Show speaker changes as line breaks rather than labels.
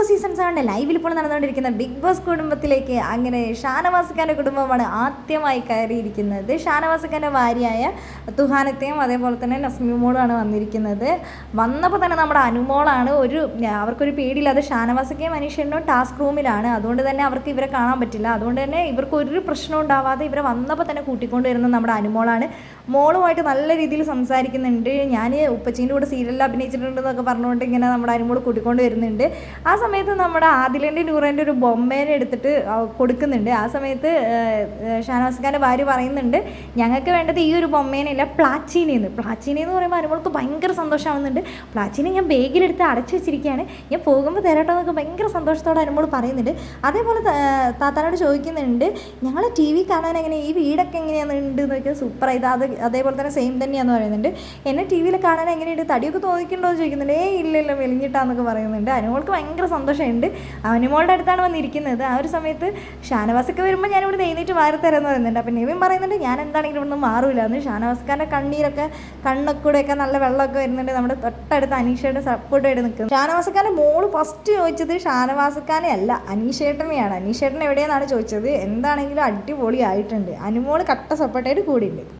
Boss season സെവന്റെ ലൈവിൽ ഇപ്പോൾ നടന്നുകൊണ്ടിരിക്കുന്ന ബിഗ് ബോസ് കുടുംബത്തിലേക്ക് അങ്ങനെ ഷാനവാസ് ഖാന്റെ കുടുംബമാണ് ആദ്യമായി കയറിയിരിക്കുന്നത്. ഷാനവാസ് ഖാന്റെ ഭാര്യയായ തുഹാനത്തെയും അതേപോലെ തന്നെ നസ്മിമോളുമാണ് വന്നിരിക്കുന്നത്. വന്നപ്പോൾ തന്നെ നമ്മുടെ അനുമോളാണ് ഒരു അവർക്കൊരു പേടിയില്ലാതെ ഷാനവാസക്കയും മനുഷ്യനും ടാസ്ക് റൂമിലാണ് അതുകൊണ്ട് തന്നെ അവർക്ക് ഇവരെ കാണാൻ പറ്റില്ല. അതുകൊണ്ട് തന്നെ ഇവർക്ക് ഒരു പ്രശ്നം ഉണ്ടാവാതെ ഇവരെ വന്നപ്പോൾ തന്നെ കൂട്ടിക്കൊണ്ടുവരുന്നത് നമ്മുടെ അനുമോളാണ് മോളുമായിട്ട് നല്ല രീതിയിൽ സംസാരിക്കുന്നുണ്ട്. ഞാൻ ഉപ്പച്ചീന്റെ കൂടെ സീരിയലിൽ അഭിനയിച്ചിട്ടുണ്ടെന്നൊക്കെ പറഞ്ഞുകൊണ്ട് ഇങ്ങനെ നമ്മുടെ അനുമോൾ കൂട്ടിക്കൊണ്ട് വരുന്നുണ്ട്. ആ സമയത്ത് നമ്മുടെ ആദിലേന്റെ നൂറേന്റെ ഒരു ബൊമ്മേനെ എടുത്തിട്ട് കൊടുക്കുന്നുണ്ട്. ആ സമയത്ത് ഷാനവാസ് ഭാര്യ പറയുന്നുണ്ട് ഞങ്ങൾക്ക് വേണ്ടത് ഈ ഒരു ബൊമ്മേനല്ല പ്ലാച്ചീനെന്ന്. പ്ലാച്ചീനെ എന്ന് പറയുമ്പോൾ അനുമോൾക്ക് ഭയങ്കര സന്തോഷമാവുന്നുണ്ട്. പ്ലാച്ചീനെ ഞാൻ ബേഗിലെടുത്ത് അടച്ചു വെച്ചിരിക്കുകയാണ്. ഞാൻ പോകുമ്പോൾ തരാട്ടോ എന്നൊക്കെ ഭയങ്കര സന്തോഷത്തോടെ അനുമോൾ പറയുന്നുണ്ട്. അതേപോലെ താത്താനോട് ചോദിക്കുന്നുണ്ട് ഞങ്ങളെ ടി വി കാണാൻ എങ്ങനെ? ഈ വീടൊക്കെ എങ്ങനെയാണ് ഉണ്ട് വെച്ചാൽ സൂപ്പർ ഇത് അത് അതേപോലെ തന്നെ സെയിം തന്നെയാണെന്ന് പറയുന്നുണ്ട്. എന്നെ ടി വിയിൽ കാണാൻ എങ്ങനെയുണ്ട്? തടിയൊക്കെ തോന്നിക്കുന്നുണ്ടോ എന്ന് ചോദിക്കുന്നുണ്ട്. ഏ ഇല്ലല്ലോ വെളിഞ്ഞിട്ടാന്നൊക്കെ പറയുന്നുണ്ട്. അനുമോൾക്ക് ഭയങ്കര സന്തോഷമുണ്ട്. അനുമോളുടെ അടുത്താണ് വന്നിരിക്കുന്നത്. ആ ഒരു സമയത്ത് ഷാനവാസൊക്കെ വരുമ്പോൾ ഞാൻ ഞാനിവിടെ എഴുന്നേറ്റ് മാറി തരാമെന്ന് പറയുന്നുണ്ട്. അപ്പം നിവിൻ പറയുന്നുണ്ട് ഞാൻ എന്താണെങ്കിലും ഇവിടുന്ന് മാറൂല. എന്ന് ഷാനവാസ് ഖാന്റെ കണ്ണീരൊക്കെ കണ്ണൊക്കെ നല്ല വെള്ളമൊക്കെ വരുന്നുണ്ട്. നമ്മുടെ തൊട്ടടുത്ത് അനീഷയുടെ സപ്പോർട്ടായിട്ട് നിൽക്കുന്നത് ഷാനവാസക്കാരന്റെ മോൾ ഫസ്റ്റ് ചോദിച്ചത് ഷാനവാസക്കാരെ അല്ല അനീഷേട്ടനെയാണ്. അനീഷേട്ടൻ എവിടെയെന്നാണ് ചോദിച്ചത്? എന്താണെങ്കിലും അടിപൊളിയായിട്ടുണ്ട്. അനുമോൾ കട്ട സപ്പോർട്ടായിട്ട് കൂടിയുണ്ട്